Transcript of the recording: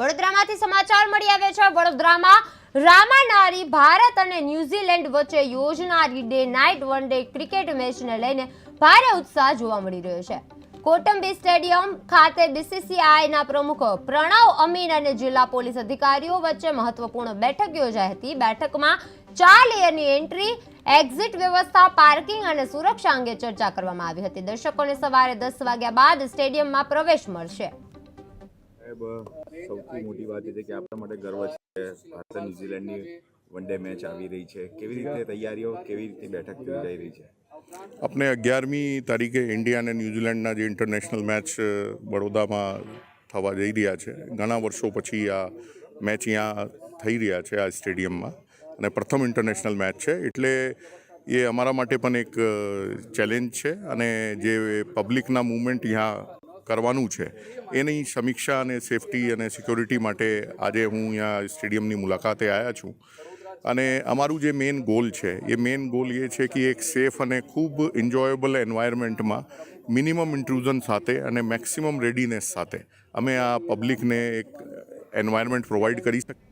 વડોદરામાંથી સમાચાર મળી આવ્યા છે. વડોદરામાં રામાનારી ભારત અને ન્યૂઝીલેન્ડ વચ્ચે યોજનારી day night one day cricket મેચને લઈને ભારે ઉત્સાહ જોવા મળી રહ્યો છે. કોટંબી સ્ટેડિયમ ખાતે બીસીસીઆઈના પ્રમુખ પ્રણવ અમીન અને જિલ્લા પોલીસ અધિકારીઓ વચ્ચે મહત્વપૂર્ણ બેઠક યોજાઈ હતી. બેઠકમાં ચાર લેયરની એન્ટ્રી, એક્ઝિટ વ્યવસ્થા, પાર્કિંગ અને સુરક્ષા અંગે ચર્ચા કરવામાં આવી હતી. દર્શકોને સવારે દસ વાગ્યા બાદ સ્ટેડિયમમાં પ્રવેશ મળશે. સાહેબ, સૌથી મોટી વાત એ છે કે આપણા માટે ગર્વ છે ભારત ન્યુઝીલેન્ડની વન ડે મેચ આવી રહી છે. કેવી રીતે તૈયારીઓ, કેવી રીતે બેઠક જઈ રહી છે? આપણે અગિયારમી તારીખે ઇન્ડિયા અને ન્યૂઝીલેન્ડના જે ઇન્ટરનેશનલ મેચ બડોદામાં થવા જઈ રહ્યા છે. ઘણા વર્ષો પછી આ મેચ અહીંયા થઈ રહ્યા છે, આ સ્ટેડિયમમાં. અને પ્રથમ ઇન્ટરનેશનલ મેચ છે. એટલે એ અમારા માટે પણ એક ચેલેન્જ છે. અને જે પબ્લિકના મૂવમેન્ટ અહીંયા કરવાનું છે. એની સમીક્ષા અને સેફટી અને સિક્યોરિટી માટે આજે હું અહીંયા સ્ટેડિયમની મુલાકાતે આવ્યા છું. અને અમારું જે મેઇન ગોલ છે, એ મેઇન ગોલ એ છે કે એક સેફ અને ખૂબ એન્જોયેબલ એન્વાયરમેન્ટમાં મિનિમમ ઇન્ટ્રુઝન સાથે અને મેક્સિમમ રેડીનેસ સાથે અમે આ પબ્લિકને એક એન્વાયરમેન્ટ પ્રોવાઈડ કરી શકીએ.